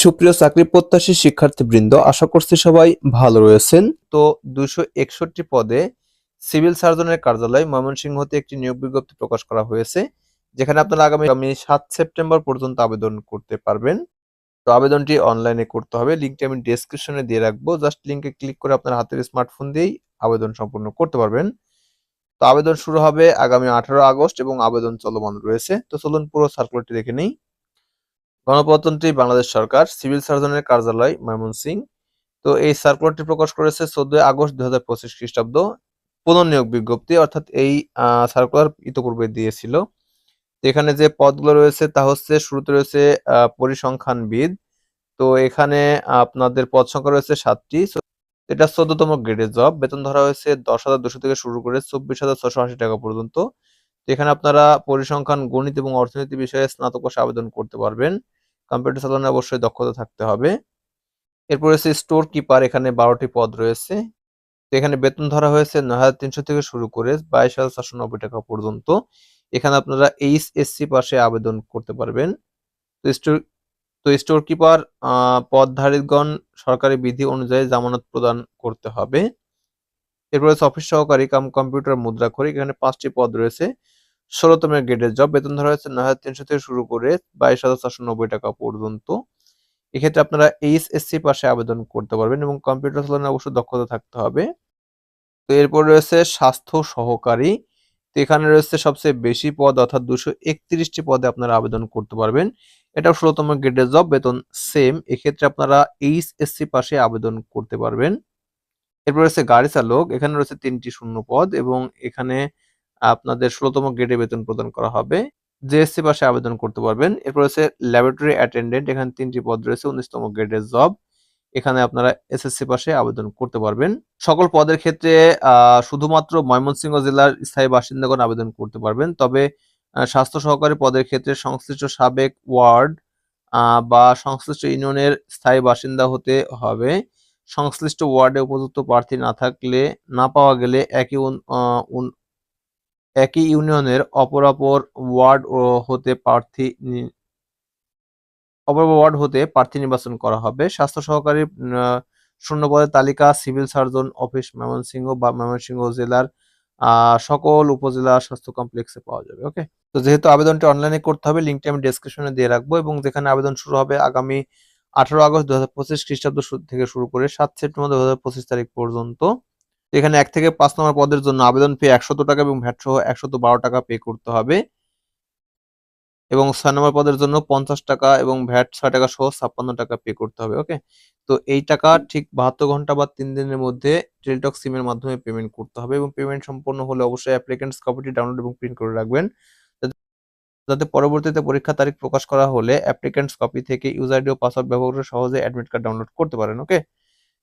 সুপ্রিয় চাকরি প্রত্যাশী শিক্ষার্থীবৃন্দ, আশা করছি সবাই ভালো রয়েছেন। তো দুইশো একষট্টি পদে সিভিল সার্জনের কার্যালয় ময়মনসিংহতে একটি নিয়োগ বিজ্ঞপ্তি প্রকাশ করা হয়েছে, যেখানে আপনারা আগামী সাত সেপ্টেম্বর পর্যন্ত আবেদন করতে পারবেন। তো আবেদনটি অনলাইনে করতে হবে, লিঙ্কটি আমি ডেসক্রিপশনে দিয়ে রাখব। জাস্ট লিঙ্কে ক্লিক করে আপনার হাতের স্মার্টফোন দিয়েই আবেদন সম্পূর্ণ করতে পারবেন। তো আবেদন শুরু হবে আগামী আঠারো আগস্ট এবং আবেদন চলমান রয়েছে। তো চলুন পুরো সার্কুলারটি দেখে নেই। গণপ্রজাতন্ত্রী বাংলাদেশ সরকার, সিভিল সার্জনের কার্যালয় ময়মনসিং তো এই সার্কুলারটি প্রকাশ করেছে চোদ্দই আগস্ট দুই হাজার পঁচিশ খ্রিস্টাব্দ। পুনর্নিয়োগ বিজ্ঞপ্তি, অর্থাৎ এই সার্কুলার ইতপূর্বে দিয়েছিল। এখানে যে পদগুলো রয়েছে তা হচ্ছে, শুরুতে রয়েছে পরিসংখ্যানবিদ। তো এখানে আপনাদের পদ সংখ্যা রয়েছে সাতটি। এটা চোদ্দতম গ্রেডের জব বেতন ধরা হয়েছে দশ হাজার দুশো থেকে শুরু করে চব্বিশ হাজার ছশো আশি টাকা পর্যন্ত। এখানে আপনারা পরিসংখ্যান, গণিত এবং অর্থনীতি বিষয়ে স্নাতক আবেদন করতে পারবেন। কম্পিউটার চালানোর অবশ্যই দক্ষতা থাকতে হবে। এরপর রয়েছে স্টোর কিপার এখানে বারোটি পদ রয়েছে। তো এখানে বেতন ধরা হয়েছে নয় হাজার তিনশো থেকে শুরু করে বাইশ হাজার চারশো নব্বই টাকা পর্যন্ত। এখানে আপনারা এইচ এসসি পাশে আবেদন করতে পারবেন। তো স্টোর তো স্টোর কিপার পদধারীগণ সরকারি বিধি অনুযায়ী জামানত প্রদান করতে হবে। এরপর অফিস সহকারী কাম কম্পিউটার মুদ্রাক্ষরিক এখানে পাঁচটি পদ রয়েছে। ষোলোতম গ্রেডের জব বেতন ধরা হয়েছে নয় হাজার তিনশো থেকে শুরু করে বাইশ হাজার চারশো নব্বই টাকা পর্যন্ত। এক্ষেত্রে আপনারা এইচএসসি পাশে আবেদন করতে পারবেন এবং কম্পিউটার চালানোর অবশ্যই দক্ষতা থাকতে হবে। তো এরপর রয়েছে স্বাস্থ্য সহকারী। তো এখানে রয়েছে সবচেয়ে বেশি পদ অর্থাৎ দুশো একত্রিশটি পদে আপনারা আবেদন করতে পারবেন। এটা ষোলোতম গ্রেডের জব বেতন সেম এক্ষেত্রে আপনারা এইচএসসি পাশে আবেদন করতে পারবেন। এরপর রয়েছে গাড়ি চালক। এখানে রয়েছে তিনটি শূন্য পদ এবং এখানে আপনাদের ষোলোতম গ্রেডে বেতন প্রদান করা হবে। জেএসসি পাশে আবেদন করতে পারবেন। এরপর রয়েছে ল্যাবরেটরি অ্যাটেন্ডেন্ট এখানে তিনটি পদ রয়েছে, উনিশতম গ্রেডের জব এখানে আপনারা এসএসসি পাশে আবেদন করতে পারবেন। সকল পদের ক্ষেত্রে শুধুমাত্র ময়মনসিংহ জেলার স্থায়ী বাসিন্দাগণ আবেদন করতে পারবেন। তবে স্বাস্থ্য সহকারী পদের ক্ষেত্রে সংশ্লিষ্ট সাবেক ওয়ার্ড বা সংশ্লিষ্ট ইউনিয়নের স্থায়ী বাসিন্দা হতে হবে। সংশ্লিষ্ট ওয়ার্ডে উপযুক্ত প্রার্থী না থাকলে, না পাওয়া গেলে একই একই ইউনিয়নের অপরাপর ওয়ার্ড হতে প্রার্থী অপরাপর ওয়ার্ড হতে প্রার্থী নির্বাচন করা হবে। স্বাস্থ্য সহকারী আহ, শূন্য পদের তালিকা সিভিল সার্জন অফিস ময়মনসিংহ বা ময়মনসিংহ জেলার সকল উপজেলা স্বাস্থ্য কমপ্লেক্সে পাওয়া যাবে ওকে? তো যেহেতু আবেদনটি অনলাইনে করতে হবে লিঙ্কটি আমি ডেসক্রিপশনে দিয়ে রাখব এবং যেখানে আবেদন শুরু হবে আগামী আঠারো আগস্ট দু হাজার পঁচিশ খ্রিস্টাব্দ থেকে শুরু করে সাত সেপ্টেম্বর দু হাজার পঁচিশ তারিখ পর্যন্ত এখানে এক থেকে পাঁচ নম্বর পদের জন্য আবেদন ফি একশত টাকা এবং ভ্যাট সহ একশত বারো টাকা পে করতে হবে। এবং ছয় নম্বর পদের জন্য পঞ্চাশ টাকা এবং ভ্যাট ছয় টাকা সহ ছাপ্পান্ন টাকা পে করতে হবে, ওকে? তো এই টাকা ঠিক বাহাত্তর ঘণ্টা বা তিন দিনের মধ্যে টেলিটক সিমের মাধ্যমে পেমেন্ট করতে হবে এবং পেমেন্ট সম্পন্ন হলে অবশ্যই অ্যাপ্লিকেন্টস কপিটি ডাউনলোড এবং প্রিন্ট করে রাখবেন। যাতে- পরবর্তীতে পরীক্ষা তারিখ প্রকাশ করা হলে অ্যাপ্লিকেন্টস কপি থেকে ইউজার আইডি ও পাসওয়ার্ড ব্যবহার করে সহজে অ্যাডমিট কার্ড ডাউনলোড করতে পারেন, ওকে?